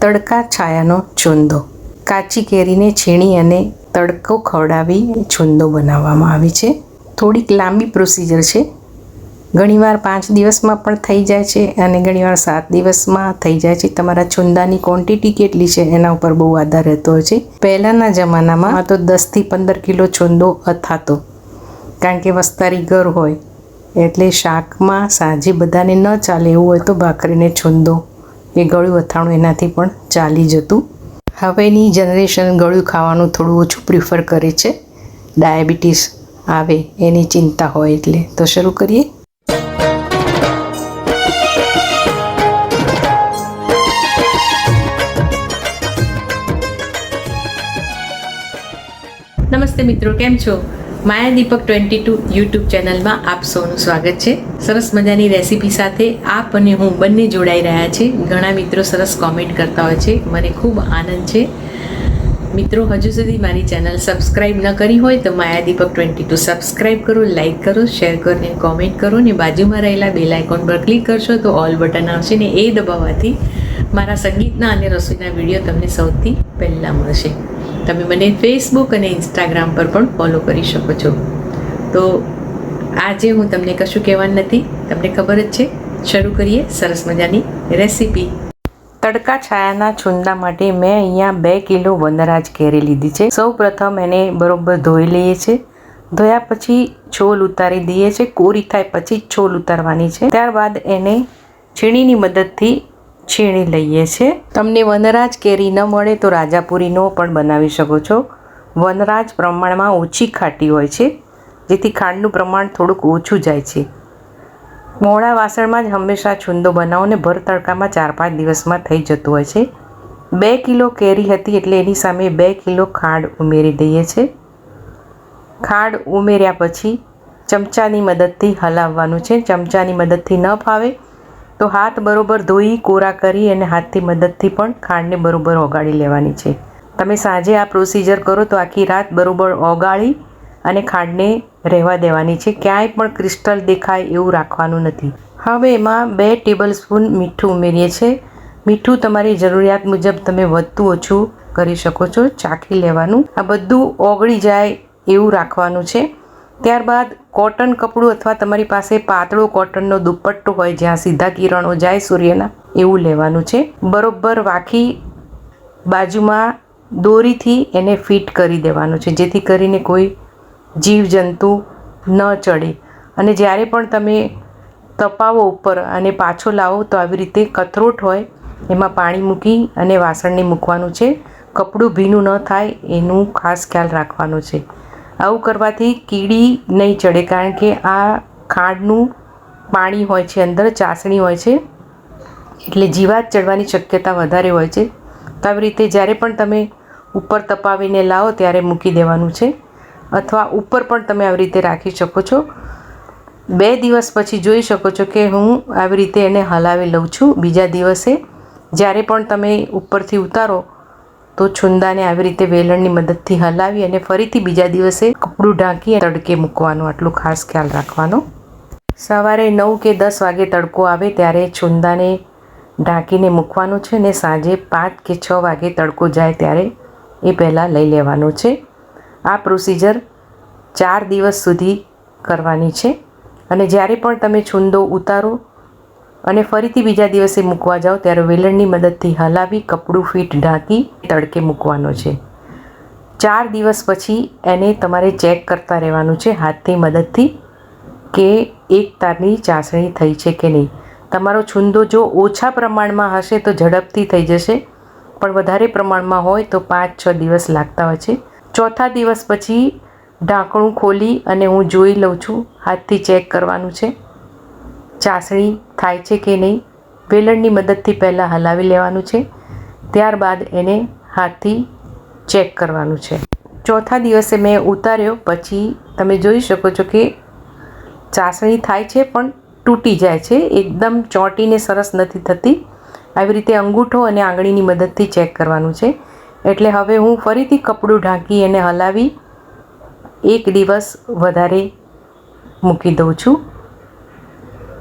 તડકા છાયાનો ચૂંદો કાચી કેરીને છીણી અને તડકો ખવડાવી છુંદો બનાવવામાં આવે છે. થોડીક લાંબી પ્રોસિજર છે. ઘણીવાર પાંચ દિવસમાં પણ થઈ જાય છે અને ઘણીવાર સાત દિવસમાં થઈ જાય છે. તમારા છુંદાની ક્વોન્ટિટી કેટલી છે એના ઉપર બહુ આધાર રહેતો હોય છે. પહેલાંના જમાનામાં તો દસથી પંદર કિલો છુંદો અથાતો. કારણ કે વસ્તારી ઘર હોય, એટલે શાકમાં સાંજે બધાને ન ચાલે એવું હોય તો ભાખરીને છુંદો એ ગળ્યું અથાણું એનાથી પણ ચાલી જતું. હવેની જનરેશન ગળ્યું ખાવાનું થોડું ઓછું પ્રિફર કરે છે. ડાયાબિટીસ આવે એની ચિંતા હોય એટલે. તો શરૂ કરીએ. નમસ્તે મિત્રો, કેમ છો? Maya Deepak twenty two YouTube ચેનલમાં આપ સૌનું સ્વાગત છે. સરસ મજાની રેસીપી સાથે આપ અને હું બંને જોડાઈ રહ્યા છે. ઘણા મિત્રો સરસ કોમેન્ટ કરતા હોય છે. મને ખૂબ આનંદ છે. મિત્રો, હજુ સુધી મારી ચેનલ સબસ્ક્રાઈબ ન કરી હોય તો Maya Deepak twenty two subscribe કરો લાઇક કરો શેર કરો ને કોમેન્ટ કરો ને બાજુમાં રહેલા બેલ આઇકોન પર ક્લિક કરશો તો ઓલ બટન આવશે ને એ દબાવવાથી મારા સંગીતના અને રસોઈના વીડિયો તમને સૌથી પહેલાં મળશે. તમે મને ફેસબુક અને ઇન્સ્ટાગ્રામ પર પણ ફોલો કરી શકો છો. તો આજે હું તમને કશું કહેવાનું નથી, તમને ખબર જ છે. શરૂ કરીએ સરસ મજાની રેસીપી તડકા છાયાના છુંદા માટે મેં અહીંયા બે કિલો વનરાજ કેરી લીધી છે. સૌ પ્રથમ એને બરોબર ધોઈ લઈએ છીએ ધોયા પછી છોલ ઉતારી દઈએ છીએ કોરી થાય પછી છોલ ઉતારવાની છે. ત્યારબાદ એને છીણીની મદદથી છીણી લઈએ છીએ. તમને વનરાજ કેરી ન મળે તો રાજાપુરીનો પણ બનાવી શકો છો. વનરાજ પ્રમાણમાં ઓછી ખાટી હોય છે, જેથી ખાંડનું પ્રમાણ થોડુંક ઓછું જાય છે. મોડા વાસણમાં જ હંમેશા છુંદો બનાવો ને ભર તડકામાં ચાર પાંચ દિવસમાં થઈ જતું હોય છે. બે કિલો કેરી હતી એટલે એની સામે બે કિલો ખાંડ ઉમેરી દઈએ છીએ ખાંડ ઉમેર્યા પછી ચમચાની મદદથી હલાવવાનું છે. ચમચાની મદદથી ન ફાવે તો હાથ બરોબર ધોઈ, કોરા કરી અને હાથથી મદદથી પણ ખાંડને બરોબર ઓગાળી લેવાની છે. તમે સાંજે આ પ્રોસિજર કરો તો આખી રાત બરોબર ઓગાળી અને ખાંડને રહેવા દેવાની છે. ક્યાંય પણ ક્રિસ્ટલ દેખાય એવું રાખવાનું નથી. હવે એમાં બે ટેબલ સ્પૂન મીઠું ઉમેરીએ છીએ. મીઠું તમારી જરૂરિયાત મુજબ તમે વધતું ઓછું કરી શકો છો. ચાખી લેવાનું. આ બધું ઓગળી જાય એવું રાખવાનું છે. ત્યારબાદ કોટન કપડું અથવા તમારી પાસે પાતળો કોટનનો દુપટ્ટો હોય જ્યાં સીધા કિરણો જાય સૂર્યના, એવું લેવાનું છે. બરોબર વાખી બાજુમાં દોરીથી એને ફિટ કરી દેવાનું છે, જેથી કરીને કોઈ જીવજંતુ ન ચડે. અને જ્યારે પણ તમે તપાવો ઉપર અને પાછો લાવો, તો આવી રીતે કથરોટ હોય, એમાં પાણી મૂકી અને વાસણને મૂકવાનું છે. કપડું ભીનું ન થાય, એનું ખાસ ખ્યાલ રાખવાનો છે. આવું કરવાથી કીડી નહીં ચડે કારણ કે આ ખાંડનું પાણી હોય છે અંદર, ચાસણી હોય છે. એટલે જીવાત ચડવાની શક્યતા વધારે હોય છે. તો આવી રીતે જ્યારે પણ તમે ઉપર તપાવીને લાવો ત્યારે મૂકી દેવાનું છે. અથવા ઉપર પણ તમે આવી રીતે રાખી શકો છો. બે દિવસ પછી જોઈ શકો છો કે હું આવી રીતે એને હલાવી લઉં છું બીજા દિવસે. જ્યારે પણ તમે ઉપરથી ઉતારો તો છુંદાને આવી રીતે વેલણની મદદથી હલાવી અને ફરીથી બીજા દિવસે કપડું ઢાંકી તડકે મૂકવાનું, આટલું ખાસ ખ્યાલ રાખવાનો. સવારે નવ કે દસ વાગે તડકો આવે ત્યારે છુંદાને ઢાંકીને મૂકવાનું છે ને સાંજે પાંચ કે છ વાગે તડકો જાય ત્યારે એ પહેલાં લઈ લેવાનું છે. આ પ્રોસિજર ચાર દિવસ સુધી કરવાની છે. અને જ્યારે પણ તમે છુંદો ઉતારો અને ફરીથી બીજા દિવસે મૂકવા જાઓ ત્યારે વેલણની મદદથી હલાવી, કપડું, ફીટ ઢાંકી, તડકે મૂકવાનો છે. ચાર દિવસ પછી એને તમારે ચેક કરતા રહેવાનું છે હાથની મદદથી કે એક તારની ચાસણી થઈ છે કે નહીં. તમારો છુંદો જો ઓછા પ્રમાણમાં હશે તો ઝડપથી થઈ જશે, પણ વધારે પ્રમાણમાં હોય તો પાંચ, છ દિવસ લાગતા હોય છે. ચોથા દિવસ પછી ઢાંકણું ખોલી અને હું જોઈ લઉં છું, હાથથી ચેક કરવાનું છે. ચાસણી થાય છે કે નહીં, વેલણની મદદથી પહેલાં હલાવી લેવાનું છે, ત્યારબાદ એને હાથથી ચેક કરવાનું છે. ચોથા દિવસે મેં ઉતાર્યો, પછી તમે જોઈ શકો છો કે ચાસણી થાય છે પણ તૂટી જાય છે, એકદમ ચોંટીને સરસ નથી થતી. આવી રીતે અંગૂઠો અને આંગળીની મદદથી ચેક કરવાનું છે. એટલે હવે હું ફરીથી કપડું ઢાંકી એને હલાવી એક દિવસ વધારે મૂકી દઉં છું.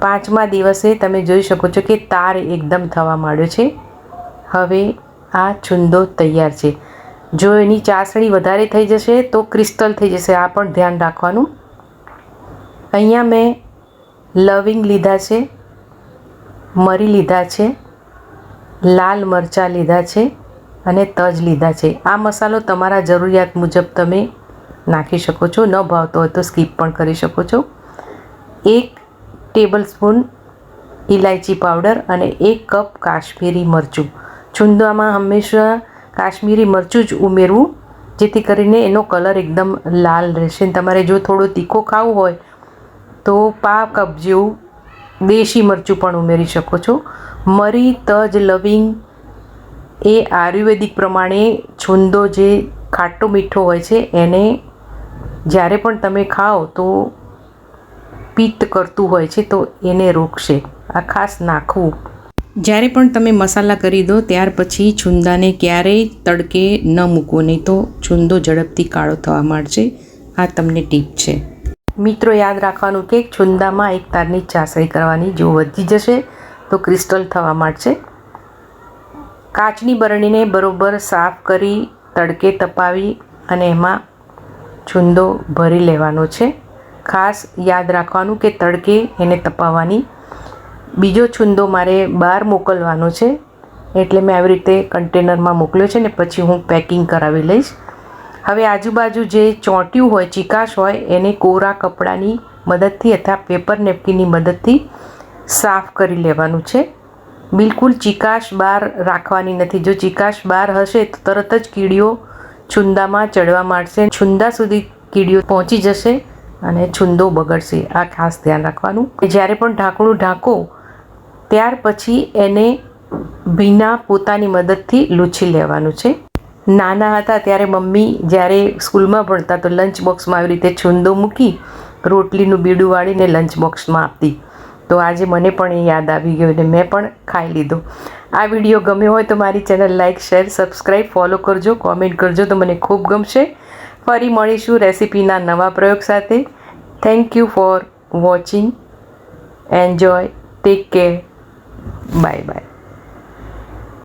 પાંચમા દિવસે તમે જોઈ શકો છો કે તાર એકદમ થવા માંડ્યો છે. હવે આ છુંદો તૈયાર છે. જો એની ચાસણી વધારે થઈ જશે તો ક્રિસ્ટલ થઈ જશે, આ પણ ધ્યાન રાખવાનું. અહીંયા મેં લવિંગ લીધા છે, મરી લીધા છે, લાલ મરચાં લીધા છે અને તજ લીધા છે. આ મસાલો તમારા જરૂરિયાત મુજબ તમે નાખી શકો છો, ન ભાવતો હોય તો સ્કીપ પણ કરી શકો છો. એક ટેબલ સ્પૂન ઇલાયચી પાવડર અને એક કપ કાશ્મીરી મરચું. છુંદામાં હંમેશા કાશ્મીરી મરચું જ ઉમેરવું, જેથી કરીને એનો કલર એકદમ લાલ રહેશે. તમારે જો થોડો તીખો ખાવું હોય, તો પા કપ જેવું દેશી મરચું પણ ઉમેરી શકો છો. મરી તજ લવિંગ એ આયુર્વેદિક પ્રમાણે છુંદો જે ખાટો મીઠો હોય છે, એને જ્યારે પણ તમે ખાઓ તો પિત્ત કરતું હોય છે તો એને રોકશે. આ ખાસ નાખવું. જ્યારે પણ તમે મસાલા કરી દો ત્યાર પછી છુંદાને ક્યારેય તડકે ન મૂકવો નહીં તો છુંદો ઝડપથી કાળો થવા માંડશે. આ તમને ટીપ છે. મિત્રો યાદ રાખવાનું કે છુંદામાં એક તારની ચાસણી કરવાની જો વધી જશે તો ક્રિસ્ટલ થવા માંડશે. કાચની બરણીને બરોબર સાફ કરી તડકે તપાવી અને એમાં છુંદો ભરી લેવાનો છે. ખાસ યાદ રાખવાનું કે તડકે એને તપાવવાની. બીજો છુંદો મારે બહાર મોકલવાનો છે, એટલે મેં આવી રીતે કન્ટેનરમાં મોકલ્યો છે ને પછી હું પેકિંગ કરાવી લઈશ. હવે આજુબાજુ જે ચોંટ્યું હોય, ચિકાશ હોય, એને કોરા કપડાની મદદથી અથવા પેપર નેપકીનની મદદથી સાફ કરી લેવાનું છે. બિલકુલ ચિકાશ બહાર રાખવાની નથી. જો ચિકાશ બહાર હશે તો તરત જ કીડીઓ છુંદામાં ચડવા માંડશે. છુંદા સુધી કીડીઓ પહોંચી જશે. અને છુંદો બગડશે. આ ખાસ ધ્યાન રાખવાનું. જ્યારે પણ ઢાંકણું ઢાંકો, ત્યાર પછી એને ભીના પોતાની મદદથી લૂછી લેવાનું છે. નાના હતા ત્યારે મમ્મી જ્યારે સ્કૂલમાં ભણતા તો લંચ બોક્સમાં આવી રીતે છુંદો મૂકી રોટલીનું બીડું વાળીને લંચ બોક્સમાં આપતી. તો આજે મને પણ એ યાદ આવી ગયું અને મેં પણ ખાઈ લીધો. આ વીડિયો ગમ્યો હોય તો મારી channel like share, subscribe, follow કરજો, કોમેન્ટ કરજો તો મને ખૂબ ગમશે. ફરી મળીશું રેસિપીના નવા પ્રયોગ સાથે. Thank you for watching enjoy take care bye bye